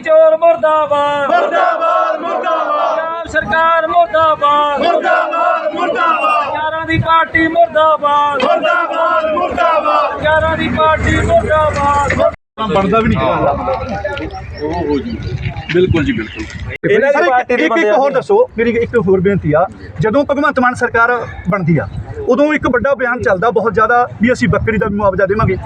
ਚੋਰ ਮੁਰਦਾਬਾਦ। ਮੁਰਦਾਬਾਦ ਮੁਰਦਾਬਾਦ। ਪੰਜਾਬ ਸਰਕਾਰ ਮੁਰਦਾਬਾਦ। ਮੁਰਦਾਬਾਦ ਮੁਰਦਾਬਾਦ। ਯਾਰਾਂ ਦੀ ਪਾਰਟੀ ਮੁਰਦਾਬਾਦ। ਮੁਰਦਾਬਾਦ ਮੁਰਦਾਬਾਦ। ਯਾਰਾਂ ਦੀ ਪਾਰਟੀ ਮੁਰਦਾਬਾਦ। ਬਣਦਾ ਵੀ ਨਹੀਂ ਬਿਲਕੁਲ ਜੀ ਬਿਲਕੁਲ। ਇਹਨਾਂ ਦੀ ਸਰ, ਪਾਰਟੀ ਇੱਕ ਦੇ ਇੱਕ ਬੰਦੇ ਇੱਕ ਹੋਰ ਦੱਸੋ ਮੇਰੀ ਇੱਕ ਹੋਰ ਬੇਨਤੀ ਆ। ਜਦੋਂ ਭਗਵੰਤ ਮਾਨ ਸਰਕਾਰ ਬਣਦੀ ਆ ਉਦੋਂ ਇੱਕ ਵੱਡਾ ਬਿਆਨ ਚੱਲਦਾ ਬਹੁਤ ਜ਼ਿਆਦਾ ਵੀ ਅਸੀਂ ਬੱਕਰੀ ਦਾ ਵੀ ਮੁਆਵਜ਼ਾ ਦੇਵਾਂਗੇ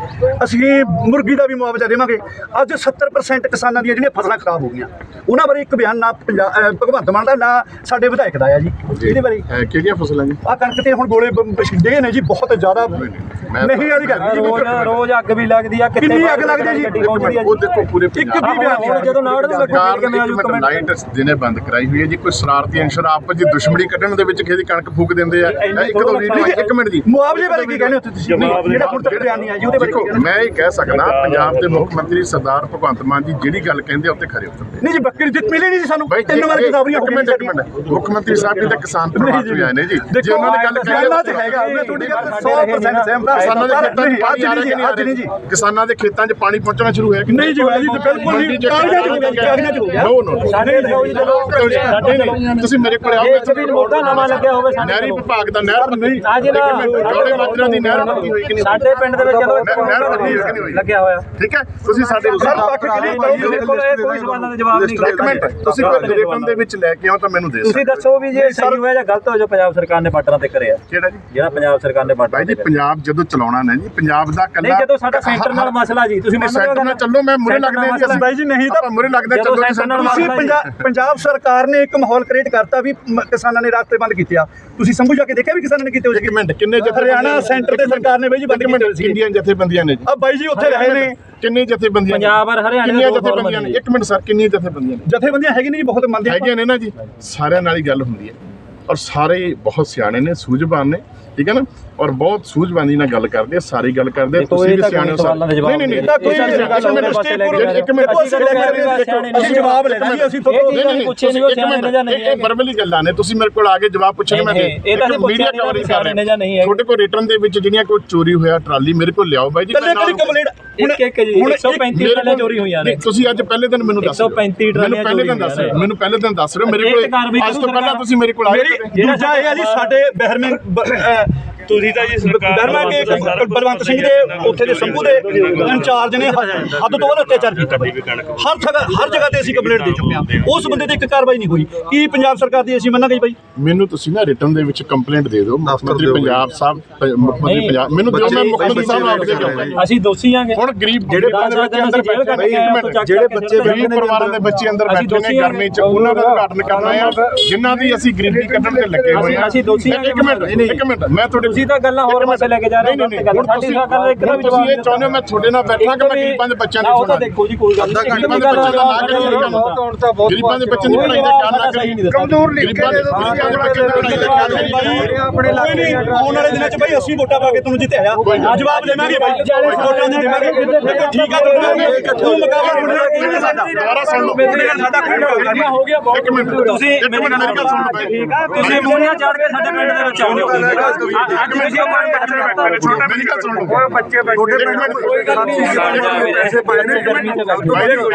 ਅਸੀਂ ਮੁਰਗੀ ਦਾ ਵੀ ਮੁਆਵਜ਼ਾ ਦੇਵਾਂਗੇ। ਅੱਜ 70% ਕਿਸਾਨਾਂ ਦੀਆਂ ਜਿਹੜੀਆਂ ਫਸਲਾਂ ਖਰਾਬ ਹੋ ਗਈਆਂ ਉਹਨਾਂ ਬਾਰੇ ਇੱਕ ਬਿਆਨ ਨਾ ਭਗਵੰਤ ਮਾਨ ਦਾ ਨਾ ਸਾਡੇ ਵਿਧਾਇਕ ਦਾ ਆ ਜੀ। ਇਹਦੇ ਬਾਰੇ। ਹੈ ਕਿਹੜੀਆਂ ਫਸਲਾਂ ਜੀ? ਆ ਕਣਕ ਤੇ ਹੁਣ ਗੋਲੇ ਛਿੱਡੇ ਨੇ ਜੀ ਬਹੁਤ ਜ਼ਿਆਦਾ ਨਹੀਂ ਵਾਲੀ ਗੱਲ ਜੀ ਰੋਜ਼ ਅੱਗ ਵੀ ਲੱਗਦੀ ਆ ਕਿੰਨੀ ਅੱਗ ਲੱਗਦੀ ਜੀ? ਗੱਡੀ ਪਹੁੰਚਦੀ ਆ ਉਹ ਦੇਖੋ ਪੂਰੇ ਇੱਕ ਪੰਜਾਬ ਵੀ ਬਿਆਨ ਨਹੀਂ ਹੁਣ ਜਦੋਂ ਨਾੜ ਨੂੰ ਸਰਕਾਰ ਲੱਗੂ ਨੇ ਕਿਵੇਂ ਆਜੂ ਇੱਕ ਮਿੰਟ ਕਮੈਂਟ ਲਾਈਟ ਦਿਨੇ ਬੰਦ ਕਰਾਈ ਹੋਈ ਹੈ ਜੀ ਕੋਈ ਸ਼ਰਾਰਤੀ ਅੰਸ਼ਰ ਆਪਸ ਵਿੱਚ ਦੁਸ਼ਮਣੀ ਕੱਢਣ ਦੇ ਵਿੱਚ ਕਿਸੇ ਦੀ ਕਣਕ ਫੂਕ ਦਿੰਦੇ ਆ। ਇੱਕ ਦੋ ਵੀਡੀਓ ਇੱਕ ਮਿੰਟ ਜੀ। ਮੁਆਵਜ਼ੇ ਬਾਰੇ ਕੀ ਕਹਿੰਦੇ ਹੋ ਤੁਸੀਂ? ਜਿਹੜਾ ਹੁਣ ਤੱਕ ਬਿਆਨ ਨਹੀਂ ਆਇਆ ਜੀ ਉਹਦੇ ਬਾਰੇ ਦੇਖੋ ਮੈਂ ਇਹ ਕਹਿ ਸਕਦਾ ਪੰਜਾਬ ਦੇ ਮੁੱਖ ਮੰਤਰੀ ਸਰਦਾਰ ਭਗਵੰਤ ਮਾਨ ਜੀ ਜਿਹੜੀ ਗੱਲ ਕਹਿੰਦੇ ਆ ਉੱਤੇ ਖਰੇ ਉਤਰਦੇ ਨਹੀਂ ਜੀ ਬੱਕਰੀ ਜਿੱਤ ਮਿਲੀ ਨਹੀਂ ਜੀ ਸਾਨੂੰ। ਤਿੰਨ ਵਾਰ ਕਿਤਾਬੀਆਂ ਹੋ ਮਿੰਟ ਮੁੱਖ ਮੰਤਰੀ ਸਾਹਿਬ ਜੀ ਤਾਂ ਕਿਸਾਨ ਪਰਿਵਾਰ ਤੋਂ ਹੀ ਆਏ ਨੇ ਜੀ। ਜੇ ਉਹਨਾਂ ਨੇ ਗੱਲ ਕਹੀ ਕਿਸਾਨਾਂ 'ਚ ਹੈਗਾ ਮੈਂ ਤੁਹਾਡੀ ਗੱਲ 100% ਸਹਿਮਤ ਹਾਂ। ਕਿਸਾਨਾਂ ਦੇ ਖੇਤਾਂ 'ਚ ਪਾਣੀ ਕਿਸਾਨਾਂ ਦੇ ਖੇਤਾਂ 'ਚ ਪਾਣੀ ਪਹੁੰਚਣਾ ਸ਼ੁਰੂ ਹੋਇਆ ਕਿ ਨਹੀਂ ਜੀ ਬਾਈ ਜੀ ਬਿਲਕੁਲ ਨਹੀਂ ਕਾਗਜ਼ਾਂ 'ਚ ਹੋ ਗਿਆ ਕਾਗਜ਼ਾਂ 'ਚ ਹੋ ਗਿਆ ਨੋ ਨੋ ਸਾਡੇ ਲਗਾਓ ਜੀ ਜਦੋਂ ਸਾਡੇ ਨਹੀਂ ਤੁਸੀਂ ਮੇਰੇ ਕੋਲ ਆਓ ਇੱਕ ਵੀ ਮੋਢਾ ਨਵਾਂ ਲੱਗਿਆ ਹੋਵੇ ਸਾਡੇ ਨਹਿਰੀ ਵਿਭਾਗ ਦਾ ਨਹਿਰ ਨਹੀਂ ਆ ਜੀ ਨਾ ਜੋੜੇ ਮਾਜਰਾ ਦੀ ਨਹਿਰ ਪੱਕੀ ਹੋਈ ਕਿ ਨਹੀਂ? ਸਾਡੇ ਪਿੰਡ ਦੇ ਵਿੱਚ ਜਦੋਂ ਨਹਿਰ ਪੱਕੀ ਹੋਈ ਕਿ ਨਹੀਂ ਹੋਈ? ਲੱਗਿਆ ਹੋਇਆ। ਠੀਕ ਹੈ? ਤੁਸੀਂ ਸਾਡੇ ਸਰ ਪੱਖ ਕਲੀ ਕਰੋ ਮੇਰੇ ਕੋਲ ਇਹ ਕੋਈ ਸਵਾਲਾਂ ਦਾ ਜਵਾਬ ਨਹੀਂ ਇੱਕ ਮਿੰਟ ਤੁਸੀਂ ਕੋਈ ਰਿਟਰਨ ਦੇ ਵਿੱਚ ਲੈ ਕੇ ਆਓ ਤਾਂ ਮੈਨੂੰ ਦੇ ਤੁਸੀਂ ਦੱਸੋ ਵੀ ਜੇ ਸਹੀ ਹੋਇਆ ਜਾਂ ਗਲਤ ਹੋਇਆ ਜੋ ਪੰਜਾਬ ਸਰਕਾਰ ਨੇ ਬਾਰਡਰਾਂ ਤੇ ਕਰਿਆ। ਕਿਹੜਾ ਜੀ? ਜਿਹੜਾ ਪੰਜਾਬ ਸਰਕਾਰ ਨੇ ਬਾਰਡਰਾਂ ਭਾਈ ਤੇ ਜੀ ਪੰਜਾਬ ਜਦੋਂ ਚਲਾਉਣਾ ਨਾ ਜੀ ਪੰਜਾਬ ਦਾ ਕੱਲਾ ਨਹੀਂ ਜਦੋਂ ਸਾਡਾ ਸੈਂਟਰ ਨਾਲ ਮਸਲਾ ਜੀ ਤੁਸੀਂ ਮੰਨਦੇ ਹੋ ਸੈਂਟਰ ਨਾਲ ਚੱਲੋ ਮੈਂ ਮੁਰੇ ਲੱਗਦੇ ਜੀ ਮਸਲਾ। ਬਾਈ ਜੀ ਨਹੀਂ ਤਾਂ ਮੁਰੇ ਲੱਗਦੇ ਚੱਲੋ ਤੁਸੀਂ ਪੰਜਾਬ ਸਰਕਾਰ ਨੇ ਇੱਕ ਮਾਹੌਲ ਕ੍ਰੀਏਟ ਕਰਤਾ ਵੀ ਕਿਸਾਨਾਂ ਨੇ ਰਾਸਤੇ ਬੰਦ ਕੀਤੇ ਆ। ਤੁਸੀਂ ਸੰਭੂ ਜਾ ਕੇ ਦੇਖਿਆ ਵੀ ਕਿਸਾਨਾਂ ਨੇ ਕੀਤੇ ਹੋਏ ਇੱਕ ਮਿੰਟ ਕਿੰਨੇ ਜਥੇ ਹਰਿਆਣਾ ਸੈਂਟਰ ਤੇ ਸਰਕਾਰ ਨੇ ਬਾਈ ਜੀ ਬੰਦ ਕੀਤੇ ਸੀ ਕਿੰਨੀਆਂ ਜਥੇਬੰਦੀਆਂ ਨੇ? ਜੀ ਆ ਬਾਈ ਜੀ ਉੱਥੇ ਰਹੇ ਨੇ। ਕਿੰਨੇ ਜਥੇਬੰਦੀਆਂ ਨੇ? ਪੰਜਾਬ ਔਰ ਹਰਿਆਣਾ ਕਿੰਨੀਆਂ ਜਥੇਬੰਦੀਆਂ ਨੇ? ਇੱਕ ਮਿੰਟ ਸਰ ਕਿੰਨੀਆਂ ਜਥੇਬੰਦੀਆਂ ਨੇ? ਜਥੇਬੰਦੀਆਂ ਹੈਗੀ ਨਹੀਂ ਜੀ ਬਹੁਤ ਮੰਨਦੇ। ਹੈਗੀਆਂ ਨੇ ਨਾ ਜੀ। ਸਾਰਿਆਂ ਨਾਲ ਹੀ ਗੱਲ ਹੁੰਦੀ ਹੈ। ਔਰ ਸਾਰੇ ਬਹੁਤ ਸਿਆਣੇ ਨੇ ਸੂਝਵਾਨ ਨੇ। ਠੀਕ ਹੈ ਨਾ? ਔਰ ਬਹੁਤ ਸੂਝਵਾਨੀ ਨਾਲ ਗੱਲ ਕਰਦੇ ਆ ਸਾਰੀ ਗੱਲ ਕਰਦੇ ਆ ਤੁਸੀਂ ਵੀ ਸਿਆਣੇ ਹੋ ਜਵਾਬ ਨਹੀਂ ਨਹੀਂ ਇਹ ਤਾਂ ਕੋਈ ਇੱਕ ਮਿੰਟ ਰਹੇ ਅਸੀਂ ਜਵਾਬ ਲੈਣਾ ਜੀ ਅਸੀਂ ਤੁਹਾਨੂੰ ਨਹੀਂ ਪੁੱਛੇ ਨਹੀਂ ਉਹ ਸਿਆਣੇ ਨੇ ਜਾਂ ਨਹੀਂ। ਇਹ ਵਰਬਲੀ ਗੱਲਾਂ ਨੇ ਤੁਸੀਂ ਮੇਰੇ ਕੋਲ ਆ ਕੇ ਜਵਾਬ ਪੁੱਛਣੇ ਮੈਂ ਇਹ- ਤਾਂ ਮੀਡੀਆ ਕਵਰੇਜ ਵੀ ਸਿਆਣੇ ਨੇ ਜਾਂ ਨਹੀਂ ਹੈਗੇ। ਤੁਹਾਡੇ ਕੋਲ ਰਿਟਰਨ ਦੇ ਵਿੱਚ ਜਿਹੜੀਆਂ ਕੋਈ ਚੋਰੀ ਹੋਇਆ ਟਰਾਲੀ ਮੇਰੇ ਕੋਲ ਲਿਆਓ ਬਾਈ ਜੀ ਕੱਲੇ ਕੱਲੇ ਕੰਪਲੀਟ ਇੱਕ ਇੱਕ ਜੀ 135 ਟਰਾਲੀਆਂ ਚੋਰੀ ਹੋਈਆਂ ਨੇ। ਤੁਸੀਂ ਅੱਜ ਪਹਿਲੇ ਦਿਨ ਮੈਨੂੰ ਦੱਸ 135 ਮੈਨੂੰ ਪਹਿਲੇ ਦਿਨ ਦੱਸ ਰਹੇ ਮੈਨੂੰ ਪਹਿਲੇ ਦਿਨ ਦੱਸ ਰਹੇ ਹੋ। ਮੇਰੇ ਕੋਲ ਅੱਜ ਤੋਂ ਪਹਿਲਾਂ ਤੁਸੀਂ ਮੇਰੇ ਕੋਲ ਆਏ ਮੇਰੀ ਦੂਜਾ ਇਹ ਹੈ ਜੀ ਸਾਡੇ ਬਹਿਰਮੇ ਤੁਸੀਂ ਤਾਂ ਜੀ ਸਰਕਾਰ ਬਹਿਰਮਾ ਕੇ ਬਲਵੰਤ ਸਿੰਘ ਦੇ ਉੱਥੇ ਦੇ ਸੰਭੂ ਦੇ ਇੰਚਾਰਜ ਨੇ ਹੱਦ ਤੋਂ ਵੱਧ ਅਤਿਆਚਾਰ ਕੀਤਾ ਬਾਈ। ਹਰ ਜਗ੍ਹਾ ਹਰ ਜਗ੍ਹਾ ਤੇ ਅਸੀਂ ਕੰਪਲੇਂਟ ਦੇ ਚੁੱਕੇ ਹਾਂ। ਉਸ ਬੰਦੇ ਤੇ ਇੱਕ ਕਾਰਵਾਈ ਨਹੀਂ ਹੋਈ। ਕੀ ਪੰਜਾਬ ਸਰਕਾਰ ਦੀ ਅਸੀਂ ਮੰਨਾਂਗੇ ਬਾਈ? ਮੈਨੂੰ ਤੁਸੀਂ ਨਾ ਰਿਟਰਨ ਦੇ ਵਿੱਚ ਕੰਪਲੇਂਟ ਦੇ ਦਿਓ। ਮੁੱਖ ਮੰਤਰੀ ਪੰਜਾਬ ਸਾਹਿਬ ਮੁੱਖ ਮੰਤਰੀ ਪੰਜਾਬ ਮੈਨੂੰ ਦਿਓ ਮੈਂ ਮੁੱਖ ਮੰਤਰੀ ਸਾਹਿਬ ਨੂੰ ਆਪ ਦੇ ਅਸੀਂ ਦੋਸ਼ੀ ਆਂਗੇ। ਹੁਣ ਗਰੀਬ ਜਿਹੜੇ ਕੇ ਆਏ ਹਾਂ, ਜਿਹੜੇ ਬੱਚੇ ਗਰੀਬ ਪਰਿਵਾਰਾਂ ਦੇ ਬੱਚੇ ਅੰਦਰ ਬੈਠੇ ਨੇ ਗਰਮੀ ਚ ਉਹਨਾਂ ਦਾ ਉਦਘਾਟਨ ਕਰਨਾ ਆ ਜਿਨ੍ਹਾਂ ਦੀ ਅਸੀਂ ਗਰੀਬੀ ਕੱਢਣ ਤੇ ਲੱਗੇ ਹੋਏ ਆ ਅਸੀਂ ਦੋਸ਼ੀ ਹਾਂ। ਇੱਕ ਮਿੰਟ ਇੱਕ ਮਿੰਟ ਮੈਂ ਤੁਹਾਡੇ ਤੁਸੀਂ ਤਾਂ ਗੱਲਾਂ ਹੋਰ ਪਾਸੇ ਲੈ ਕੇ ਜਾ ਰਹੇ ਹੋ ਗਲਤ ਗੱਲ ਹੁਣ ਸਾਡੀ ਤੁਸੀਂ- ਸਰਕਾਰ ਦਾ ਇੱਕ ਦਾ ਵੀ ਤੁਸੀਂ ਜਵਾਬ ਇਹ ਚਾਹੁੰਦੇ ਮੈਂ ਤੁਹਾਡੇ ਨਾਲ ਬੈਠਾ ਕਿ ਮੈਂ ਗਰੀਬਾਂ ਦੇ ਬੱਚਿਆਂ ਦੀ ਤਾਂ ਸੁਣਾ ਦੇਖੋ ਜੀ ਕੋਈ ਗੱਲ ਨਹੀਂ। ਗਰੀਬਾਂ ਦੇ ਬੱਚਿਆਂ ਦਾ ਨਾ ਕਰੀ ਗਰੀਬਾਂ ਦੇ ਬੱਚਿਆਂ ਦੀ ਪੜ੍ਹਾਈ ਦਾ ਖਿਆਲ ਨਾ ਕਰੀ ਕਮਜ਼ੋਰ ਲਿਖ ਗਰੀਬਾਂ ਦੇ ਦੇ ਬੱਚਿਆਂ ਦੀ ਪੜ੍ਹਾਈ ਦਾ ਆਪਣੇ ਇਲਾਕੇ ਆਉਣ ਵਾਲੇ ਦਿਨਾਂ 'ਚ ਬਾਈ ਅਸੀਂ ਵੋਟਾਂ ਪਾ ਕੇ ਤੁਹਾਨੂੰ ਜਿੱਤਿਆ। ਜਵਾਬ ਦੇਵਾਂਗੇ ਬਾਈ। ਵੋਟਾਂ ਦੇ ਦੇਵਾਂਗੇ ਠੀਕ ਆ ਤੁਹਾਡਾ ਤੂੰ ਮੁਕਾਬਲਾ ਮੁੰਡਾ ਕੀ ਹੈ ਸਾਡਾ। ਦੁਬਾਰਾ ਸੁਣ ਲਓ। ਮੇਰੇ ਨਾਲ ਸਾਡਾ ਖੜਾ ਹੋ ਗਿਆ। ਹੋ ਗਿਆ ਇੱਕ ਮਿੰਟ ਤੁਸੀਂ ਮੇਰੀ ਗੱਲ ਸੁਣ ਲਓ ਠੀਕ ਆ ਤੁਸੀਂ ਮੂਹਰੀਆਂ ਚੜ ਕੇ ਸਾਡੇ ਪਿੰਡ ਦੇ ਵਿੱਚ ਆਉਂਦੇ ਹੋ ਅੱਜ ਤੁਸੀਂ ਉਹ ਪਾਣੀ ਛੋਟੇ ਮੇਰੀ ਗੱਲ ਸੁਣ ਲਓ ਬੱਚੇ ਬੈਠੇ ਇੱਕ ਮਿੰਟ ਕੋਈ ਗੱਲ ਨਹੀਂ ਐਸੇ ਪਾਏ ਨੇ। ਗਰਮੀ ਤੇ ਭਾਈ ਕੋਈ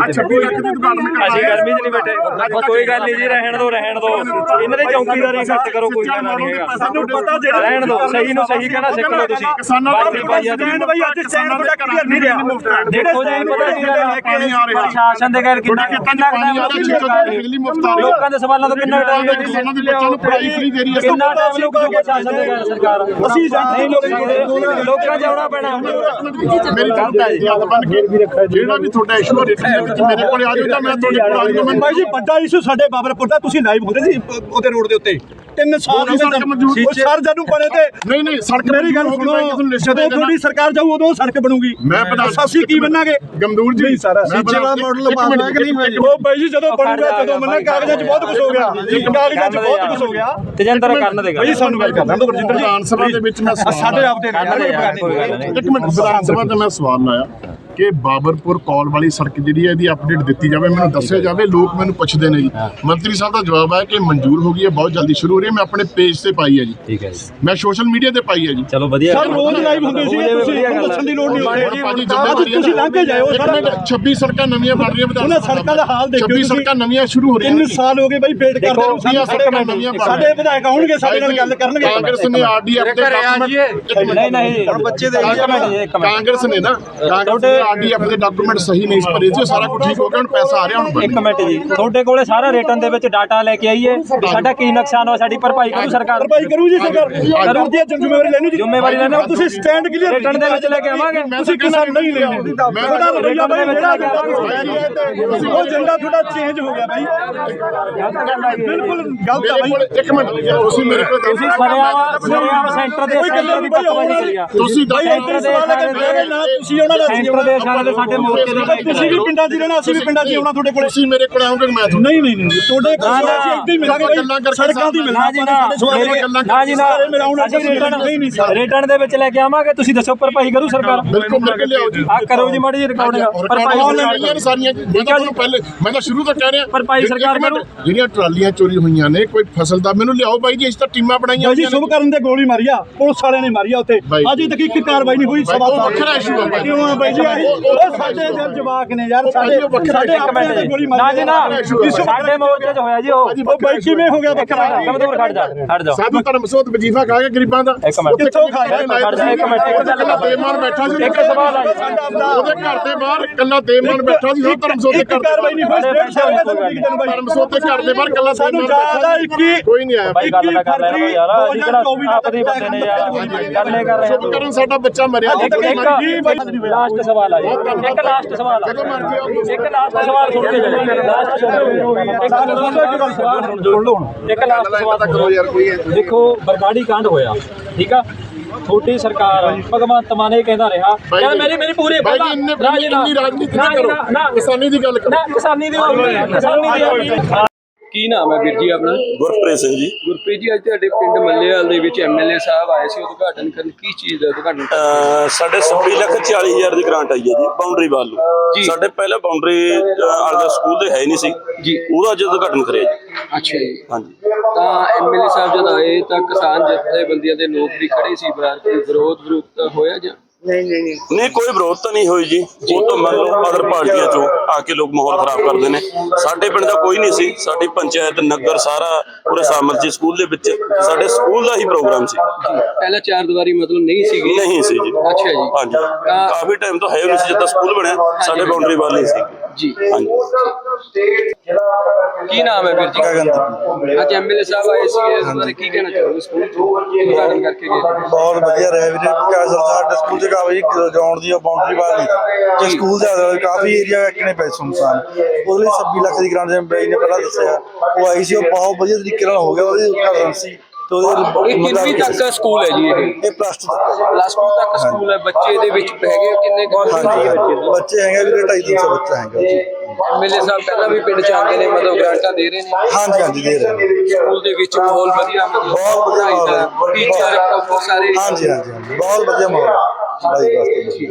ਅੱਛਾ 20 ਲੱਖ ਦੀ ਦੁਕਾਨ ਮੈਂ ਅਸੀਂ ਗਰਮੀ 'ਚ ਨਹੀਂ ਬੈਠੇ। ਉਹ ਕੋਈ ਗੱਲ ਨਹੀਂ ਜੀ ਰਹਿਣ ਦੋ ਰਹਿਣ ਦੋ। ਇਹਨਾਂ ਦੇ ਚੌਕੀਦਾਰੀ ਘੱਟ ਕਰੋ ਕੋਈ ਗੱਲ ਨਹੀਂ ਹੈਗਾ ਸਾਨੂੰ ਪਤਾ ਜਿਹੜਾ ਰਹਿਣ ਦੋ ਸਹੀ ਨੂੰ ਸਹੀ ਕਹਿਣਾ ਸਿੱਖ ਲਓ ਤੁਸੀਂ। ਕਿਸਾਨਾਂ ਦਾ ਬਾਕੀ ਭਾਈ ਸਟੈਂਡ ਬਾਈ ਅੱਜ ਸਟੈਂਡ ਬੜਾ ਕਲੀਅਰ ਨਹੀਂ ਰਿਹਾ। ਦੇਖੋ ਜੀ ਪਤਾ ਕੀ ਗੱਲ ਹੈ ਪਾਣੀ ਆ ਰਿਹਾ ਪ੍ਰਸ਼ਾਸਨ ਦੇ ਘਰ ਕਿੰਨਾ ਖੇਤਾਂ 'ਚ ਪਾਣੀ ਆ ਰਿਹਾ ਚੀਜ਼ਾਂ ਦੀ ਬਿਜਲੀ ਮੁਫਤ ਆ ਰਹੀ ਹੈ। ਲੋਕਾਂ ਦੇ ਸਵਾਲਾਂ ਤੋਂ ਕਿੰਨਾ ਟਾਈਮ ਲੱਗਦਾ ਕਿਸਾਨਾਂ ਦੇ ਬੱਚਿਆਂ ਨੂੰ ਪੜ੍ਹਾਈ ਫ੍ਰੀ ਦੇ ਰਹੀ ਹੈ। ਕਿੰਨਾ ਟਾਈਮ ਲੱਗੂਗਾ ਪ੍ਰਸ਼ਾਸਨ ਦੇ ਘਰ ਸਰਕਾਰ। ਅਸੀਂ ਜਾਣਦੇ ਨਹੀਂ ਲੋਕਾਂ ਜਾਉਣਾ ਪੈਣਾ। ਮੇਰੀ ਗੱਲ ਦਾ ਹੱਥ ਬਣ ਕੇ ਜਿਹੜਾ ਵੀ ਤੁਹਾਡਾ ਇਸ਼ੂ ਰਿਟਰਨ ਵਿੱਚ ਮੇਰੇ ਕੋਲ ਆ ਜਾਓ ਤਾਂ ਮੈਂ ਤੁਹਾਡੇ ਕੋਲ ਆ ਜਾਊਂਗਾ। ਮੈਂ ਜੀ ਵੱਡਾ ਇਸ਼ੂ ਸਾਡੇ ਬਾਬਰਪੁਰ ਦਾ। ਤੁਸੀਂ ਲਾਈਵ ਹੁੰਦੇ ਸੀ ਉਹਦੇ ਰੋਡ ਦੇ ਉੱਤੇ। ਤਿੰਨ ਸਾਲ ਉਹਦੀ ਸੜਕ ਮੌਜੂਦ ਉਹ ਸਰ ਜਦੋਂ ਬਣੇ ਤੇ ਨਹੀਂ ਨਹੀਂ ਸੜਕ ਮੇਰੀ ਗੱਲ ਸੁਣੋ ਜਦੋਂ ਤੁਹਾਡੀ ਸਰਕਾਰ ਜਾਊ ਉਦੋਂ ਸੜਕ ਬਣੂਗੀ। ਮੈਂ ਅਸੀਂ ਕੀ ਬੰਨਾਂਗੇ ਗਮਦੂਰ ਜੀ ਸਰ ਸੀਚੇ ਦਾ ਮਾਡਲ ਹੈ ਕਿ ਨਹੀਂ ਹੋਇਆ ਉਹ ਬਾਈ ਜੀ ਜਦੋਂ ਬਣੂਗਾ ਜਦੋਂ ਮੰਨਾ ਕਾਗਜ਼ਾਂ 'ਚ ਬਹੁਤ ਕੁਝ ਹੋ ਗਿਆ। ਕਾਗਜ਼ਾਂ 'ਚ ਬਹੁਤ ਕੁਝ ਹੋ ਗਿਆ। ਤੇਜਿੰਦਰ ਕਰਨ ਦੇ ਬਾਈ ਸਾਨੂੰ ਗੱਲ ਕਰਨਾ। ਦੋ ਵਰਜਿੰਦਰ ਜੀ ਵਿਧਾਨ ਸਭਾ ਦੇ ਵਿੱਚ ਮੈਂ ਸਵਾਲ ਸਾਡੇ ਆਪ ਦੇ। ਇੱਕ ਮਿੰਟ ਵਿਧਾਨ ਸਭਾ ਤੇ ਮੈਂ ਸਵਾਲ ਲਾਇਆ ਕਿ ਬਾਬਰਪੁਰ ਕੌਲ ਵਾਲੀ ਸੜਕ ਜਿਹੜੀ ਹੈ ਇਹਦੀ ਅਪਡੇਟ ਦਿੱਤੀ ਜਾਵੇ ਮੈਨੂੰ ਦੱਸਿਆ ਜਾਵੇ। ਲੋਕ ਮੈਨੂੰ ਪੁੱਛਦੇ ਨੇ ਜੀ। ਮੰਤਰੀ ਸਾਹਿਬ ਦਾ ਜਵਾਬ ਹੈ ਕਿ ਮਨਜ਼ੂਰ ਹੋ ਗਈ ਹੈ ਬਹੁਤ ਜਲਦੀ ਸ਼ੁਰੂ ਹੋ ਰਹੀ ਹੈ ਮੈਂ ਆਪਣੇ ਪੇਜ ਤੇ ਪਾਈ ਹੈ ਜੀ। ਠੀਕ ਹੈ ਜੀ। ਮੈਂ ਸੋਸ਼ਲ ਮੀਡੀਆ ਤੇ ਪਾਈ ਹੈ ਜੀ। ਚਲੋ ਵਧੀਆ ਸਰ ਰੋਜ਼ ਲਾਈਵ ਹੁੰਦੇ ਸੀ ਤੁਸੀਂ ਦੱਸਣ ਦੀ ਲੋੜ ਨਹੀਂ ਹੁਣ ਹੁੰਦੀ ਅੱਜ ਤੁਸੀਂ ਲੰਘ ਕੇ ਜਾਇਓ ਇੱਕ ਸਾਰਾ। ਮਿੰਟ, 26 ਸੜਕਾਂ ਨਵੀਆਂ ਬਣ ਰਹੀਆਂ ਵਿਧਾਨ ਉਹਨਾਂ ਸਭਾ ਸੜਕਾਂ ਦਾ ਹਾਲ ਦੇਖਿਓ 26 ਤੁਸੀਂ। ਸੜਕਾਂ ਨਵੀਆਂ ਸ਼ੁਰੂ ਹੋ ਰਹੀਆਂ ਤਿੰਨ ਸਾਲ ਹੋ ਗਏ ਬਾਈ ਵੇਟ ਕਰਦੇ ਨੂੰ ਸਾਡੇ ਸੜਕਾਂ ਨਵੀਆਂ ਬਣ ਸਾਡੇ ਵਿਧਾਇਕ ਆਉਣਗੇ ਸਾਡੇ ਨਾਲ ਗੱਲ ਕਰਨਗੇ। ਕਾਂਗਰਸ ਨੇ ਆਰਡੀਐਫ ਦੇ ਨਹੀਂ ਨਹੀਂ। ਹੁਣ ਬੱਚੇ ਦੇ ਜੀ, ਕਾਂਗਰਸ ਨੇ ਨਾ ਕਾਂਗਰਸ ਨੇ ਆਰਡੀਐਫ ਦੇ ਡਾਕੂਮੈਂਟ ਸਹੀ ਨਹੀਂ ਭਰੇ ਸੀ ਸਾਰਾ ਕੁਝ ਠੀਕ ਹੋ ਗਿਆ ਹੁਣ ਪੈਸਾ ਆ ਰਿਹਾ ਹੁਣ ਇੱਕ ਮਿੰਟ ਜੀ ਤੁਹਾਡੇ ਕੋਲੇ ਸਾਰਾ ਰਿਟਰਨ ਦੇ ਵਿੱਚ ਡਾਟਾ ਲੈ ਕੇ ਆਈਏ ਵੀ ਸਾਡਾ ਕੀ ਨੁਕਸਾਨ ਹੋਇਆ ਸਾਡੀ ਭਰਪਾਈ ਕਰੂ ਸਰਕਾਰ। ਭਰਪਾਈ ਕਰੂ ਜੀ ਸਰਕਾਰ। ਕਰੂ। ਜੀ ਜ਼ਿੰਮੇਵਾਰੀ ਲੈਣੀ ਜੀ। ਜ਼ਿੰਮੇਵਾਰੀ ਲੈਣੀ ਤੁਸੀਂ ਸਟੈਂਡ ਕਲੀਅਰ ਰਿਟਰਨ ਦੇ ਵਿੱਚ ਲੈ ਕੇ ਆਵਾਂਗੇ। ਤੁਸੀਂ ਕਿਸਾਨ ਨਹੀਂ ਲੈਣੇ ਤੁਹਾਡਾ ਰਵਈਆ ਬਾਈ ਜਿਹੜਾ ਉਹ ਏਜੰਡਾ ਤੁਹਾਡਾ ਚੇਂਜ ਹੋ ਗਿਆ ਬਾਈ ਬਿਲਕੁਲ ਗਲਤ ਆ ਬਾਈ ਇੱਕ ਮਿੰਟ ਤੁਸੀਂ ਮੇਰੇ ਕੋਲ ਤੁਸੀਂ ਸਰਿਆਵਾ ਸੈਂਟਰ ਦੇ ਸੈਂਟਰ ਦੀ ਪੱਕਵਾਜੀ ਹੋਣੀ ਕਰੀਆ ਤੁਸੀਂ ਉਹਨਾਂ ਦਾ ਸੈਂਟਰ ਦੇ ਇਸ਼ਾਰੇ ਤੇ ਸਾਡੇ ਮੋਰਚੇ ਦੇ ਤੁਸੀਂ ਵੀ ਪਿੰਡਾਂ 'ਚ ਰਹਿਣਾ ਅਸੀਂ ਵੀ ਪਿੰਡਾਂ 'ਚ ਆਉਣਾ ਤੁਹਾਡੇ ਕੋਲੇ। ਤੁਸੀਂ ਮੇਰੇ ਕੋਲ ਆਓਗੇ ਮੈਂ ਤੁਹਾਨੂੰ ਨਹੀਂ ਨਹੀਂ ਨਹੀਂ ਤੁਹਾਡੇ ਕੋਲ ਅਸੀਂ ਇੱਥੇ ਹੀ ਮਿਲਾਂਗੇ ਸੜਕਾਂ ਦੀ ਨਾ ਜੀ ਨਾ ਮੇਰੇ ਨਾ ਜੀ ਨਾ। ਅਸੀਂ ਰਿਟਰਨ ਨਹੀਂ ਨਹੀਂ ਸਰ ਰਿਟਰਨ ਦੇ ਵਿੱਚ ਲੈ ਕੇ ਆਵਾਂਗੇ ਤੁਸੀਂ ਦੱਸੋ ਭਰਪਾਈ ਕਰੂ ਸਰਕਾਰ। ਬਿਲਕੁਲ ਮੇਰੇ ਕੋਲ ਲਿਆਓ ਜੀ। ਆ ਕਰੋ ਜੀ ਮਾੜੀ ਜੀ ਰਿਕਾਰਡਿੰਗ ਭਰਪਾਈ ਹੋਣੀਆਂ ਸਾਰੀਆਂ। ਮੈਂ ਤੁਹਾਨੂੰ ਪਹਿਲੇ ਮੈਂ ਤਾਂ ਸ਼ੁਰੂ ਤੋਂ ਕਹਿ ਰਿਹਾ ਭਰਪਾਈ ਸਰਕਾਰ ਕਰੂ। ਜਿਹੜੀਆਂ ਟਰਾਲੀਆਂ ਚੋਰੀ ਹੋਈਆਂ ਨੇ ਕੋਈ ਫਸਲ ਦਾ ਮੈਨੂੰ ਲਿਆਓ ਬਾਈ ਜੀ ਅਸੀਂ ਤਾਂ ਟੀਮਾਂ ਬਣਾਈਆਂ ਜੀ। ਸ਼ੁਭ ਕਰਨ ਦੇ ਗੋਲੀ ਮਾਰੀ ਆ ਪੁਲਿਸ ਵਾਲਿਆਂ ਨੇ ਮਾਰੀ ਆ ਉੱਥੇ। ਅਜੇ ਤੱਕ ਇੱਕ ਕਾਰਵਾਈ ਨਹੀਂ ਹੋਈ ਸਵਾ ਸਾਲ ਵੱਖਰਾ issue ਆ ਬਾਈ। ਕਿਉਂ ਆ ਬਾਈ ਜੀ? ਉਹ ਸਾਡੇ ਜਲ ਜਵਾਕ ਨੇ ਯਾਰ ਸਾਡੇ ਸਾਡੇ ਆਪਣੇ ਤੇ ਜੀ ਗੋਲੀ ਨਾ ਮਾਰੀ ਜੀ ਨਾ ਸਾਡੇ ਮੋਰਚੇ 'ਚ ਹੋਇਆ ਜੀ ਉਹ ਉਹ ਬਾਈ ਕਿਵੇਂ ਹੋ ਗਿਆ ਬੱਕਰਾ ਕਮਜ਼ੋਰ ਖੜ ਜਾ ਖੜ ਜਾ ਸਾਧੂ ਧਰਮ ਸੋਤ ਵਜੀਫਾ ਖਾ ਕੇ ਗਰੀਬਾਂ ਦਾ ਕਿੱਥੋਂ ਖਾਇਆ? ਖੜ ਜਾ ਇੱਕ ਮਿੰਟ ਇੱਕ ਗੱਲ ਬੇਮਾਨ ਬੈਠਾ ਸੀ ਇੱਕ ਸਵਾਲ ਆ। ਉਹਦੇ ਘਰ ਦੇ ਬਾਹਰ ਕੱਲਾ ਬੇਮਾਨ ਬੈਠਾ ਸੀ ਧਰਮ ਸੋਤ ਦੇ ਘਰ ਦੇ ਕਾਰਵਾਈ ਨਹੀਂ ਹੋਈ ਡੇਢ ਸਾਲ ਧਰਮ ਸੋਤ ਦੇ ਘਰ ਦੇ ਬਾਹਰ ਕੱਲਾ ਸਾਨੂੰ ਜ਼ਿਆਦਾ 21 ਕੋਈ ਨਹੀਂ ਆਇਆ ਬਾਈ ਗੱਲ ਕਰ ਦੋ ਯਾਰ ਅਸੀਂ ਕਿਹੜਾ ਆਪਦੇ ਬੰਦੇ ਨੇ ਯਾਰ ਗੱਲ ਕਰ ਰਹੇ ਕਰਨ ਸਾਡਾ ਬੱਚਾ ਮਰਿਆ ਲਾਸਟ ਸਵਾਲ ਆ ਜੀ। ਇੱਕ ਲਾਸਟ ਸਵਾਲ ਆ। ਇੱਕ ਲਾਸਟ ਸਵਾਲ ਸੁਣ ਕੇ ਜਾਓ ਲਾਸਟ ਸਵਾਲ ਸੁਣ ਲਓ ਇੱਕ ਲਾਸਟ ਸਵਾਲ ਕਰੋ ਯਾਰ ਕੋਈ ਦੇਖੋ ਬਰਗਾੜੀ ਕਾਂਡ ਹੋਇਆ। ਠੀਕ ਆ? ਛੋਟੀ ਸਰਕਾਰ ਭਗਵੰਤ ਮਾਨ ਇਹ ਕਹਿੰਦਾ ਰਿਹਾ ਯਾਰ ਮੇਰੀ ਮੇਰੀ ਪੂਰੀ ਬਾਈ ਇੰਨੇ ਰਾਜਨੀਤੀ ਨਾ ਕਰੋ। ਕਿਸਾਨੀ ਦੀ ਗੱਲ ਕਰੋ। ਕਿਸਾਨੀ ਦੀ ਕਿਸਾਨੀ ਦੀ ਕੀ ਨਾਮ ਹੈ ਵੀਰ ਜੀ ਆਪਣਾ? ਗੁਰਪ੍ਰੀਤ ਸਿੰਘ ਜੀ। ਗੁਰਪ੍ਰੀਤ ਜੀ ਅੱਜ ਤੁਹਾਡੇ ਪਿੰਡ ਮੱਲੇਵਾਲ ਦੇ ਵਿੱਚ ਐਮਐਲਏ ਸਾਹਿਬ ਆਏ ਸੀ। ਉਦਘਾਟਨ ਕਰਨ ਕੀ ਚੀਜ਼ ਦਾ ਉਦਘਾਟਨ ਸਾਡੇ 26 ਲੱਖ 40 ਹਜ਼ਾਰ ਦੀ ਗ੍ਰਾਂਟ ਆਈ ਹੈ ਜੀ ਬਾਉਂਡਰੀ ਵਾਲ ਜੀ। ਨੂੰ ਸਾਡੇ ਪਹਿਲਾਂ ਬਾਉਂਡਰੀ ਆਲਦਾ ਸਕੂਲ ਦੇ ਹੈ ਨਹੀਂ ਸੀ। ਜੀ। ਉਹਦਾ ਅੱਜ ਉਦਘਾਟਨ ਕਰਿਆ ਜੀ। ਅੱਛਾ ਜੀ। ਹਾਂਜੀ। ਤਾਂ ਐਮਐਲਏ ਸਾਹਿਬ ਜਦ ਆਏ ਤਾਂ ਕਿਸਾਨ ਜਥੇਬੰਦੀਆਂ ਦੇ ਲੋਕ ਵੀ ਖੜੇ ਸੀ। ਕੋਈ ਵਿਰੋਧ ਵਿਰੋਧ ਹੋਇਆ ਜਾਂ? ਨਹੀਂ ਕੋਈ ਵਿਰੋਧ ਤਾਂ ਨਹੀਂ ਹੋਈ ਜੀ। ਉਹ ਤਾਂ ਮੰਨ ਲਓ ਅਦਰ ਪਾਰਟੀਆਂ ਚੋਂ ਆ ਕੇ ਲੋਕ ਮਾਹੌਲ ਖਰਾਬ ਕਰਦੇ ਨੇ। ਸਾਡੇ ਪਿੰਡ ਦਾ ਕੋਈ ਨਹੀਂ ਸੀ। ਸਾਡੀ ਪੰਚਾਇਤ ਨਗਰ ਸਾਰਾ ਪੂਰੇ ਸਾਮਲ ਜੀ ਸਕੂਲ ਦੇ ਵਿੱਚ ਸਾਡੇ ਸਕੂਲ ਦਾ ਹੀ ਪ੍ਰੋਗਰਾਮ ਸੀ। ਪਹਿਲਾਂ ਚਾਰ ਦੀਵਾਰੀ ਮਤਲਬ ਨਹੀਂ ਸੀਗੀ। ਨਹੀਂ ਸੀ ਜੀ। ਅੱਛਾ ਜੀ। ਹਾਂਜੀ। ਕਾਫੀ ਟਾਈਮ ਤੋਂ ਹੈ ਨਹੀਂ ਸੀ। ਜਦੋਂ ਸਕੂਲ ਬਣਿਆ ਸਾਡੇ ਬਾਉਂਡਰੀ ਵਾਲ ਨਹੀਂ ਸੀ। ਜੀ। ਕੀ ਨਾਮ ਹੈ ਵੀਰ ਜੀ? ਅੱਜ ਐਮਐਲਏ ਸਾਹਿਬ ਆਏ ਸੀ ਇਸ ਬਾਰੇ ਕੀ ਕਹਿਣਾ ਚਾਹੋਗੇ? ਸਕੂਲ ਤੋਂ ਉਦਘਾਟਨ ਕਰਕੇ ਗਏ। ਬਹੁਤ ਵਧੀਆ ਰਿਹਾ ਵੀਰੇ ਕਿਉਂਕਿ ਸਾਡੇ ਸਕੂਲ ਦੇ ਕਾਫੀ ਗਰਾਊਂਡ ਦੀ ਬਾਉਂਡਰੀ ਵਾਲ ਤੇ ਸਕੂਲ ਦੇ ਕਾਫੀ ਏਰੀਆ ਕਿਨੇ ਪੈ ਸੁਨਸਾਨ ਉਹਦੇ ਲਈ 26 ਲੱਖ ਦੀ ਗ੍ਰਾਂਟ ਬਾਈ ਨੇ ਪਹਿਲਾਂ ਦੱਸਿਆ ਉਹ ਆਈ ਸੀ ਉਹ ਬਹੁਤ ਵਧੀਆ ਤਰੀਕੇ ਨਾਲ ਹੋ ਗਿਆ ਉਹਦੀ ਉਦਘਾਟਨ ਸੀ। ਤੇ ਉਹਦੇ ਇਹ ਕਿੰਨੀ ਤੱਕ ਸਕੂਲ ਹੈ ਜੀ ਇਹ? ਇਹ ਪਲੱਸ 2 ਤੱਕ ਹੈ। ਪਲੱਸ 2 ਤੱਕ ਸਕੂਲ ਹੈ। ਬੱਚੇ ਦੇ ਵਿੱਚ ਹੈਗੇ ਕਿੰਨੇ ਕੁ ਬੱਚੇ ਹਾਂਜੀ ਬੱਚੇ ਹੈਗੇ ਵੀਰੇ 250 ਬੱਚਾ ਹੈਗਾ ਜੀ। ਐਮਐਲਏ ਸਾਹਿਬ ਪਹਿਲਾਂ ਵੀ ਪਿੰਡ ਚ ਆਉਂਦੇ ਨੇ ਮਤਲਬ ਗ੍ਰਾਂਟਾਂ ਦੇ ਰਹੇ ਨੇ। ਹਾਂਜੀ ਹਾਂਜੀ ਦੇ ਰਹੇ ਨੇ। ਸਕੂਲ ਦੇ ਵਿੱਚ ਮਾਹੌਲ ਵਧੀਆ ਮਤਲਬ ਬਹੁਤ ਵਧੀਆ ਮਾਹੌਲ ਹੈ। ਟੀਚਰ ਪ੍ਰੋਫੈਸਰ ਸਾਰੇ ਹਾਂਜੀ ਹਾਂਜੀ ਹਾਂਜੀ। ਬਹੁਤ ਵਧੀਆ ਮਾਹੌਲ ਹੈ। ਬਾਈ ਵਾਸਤੇ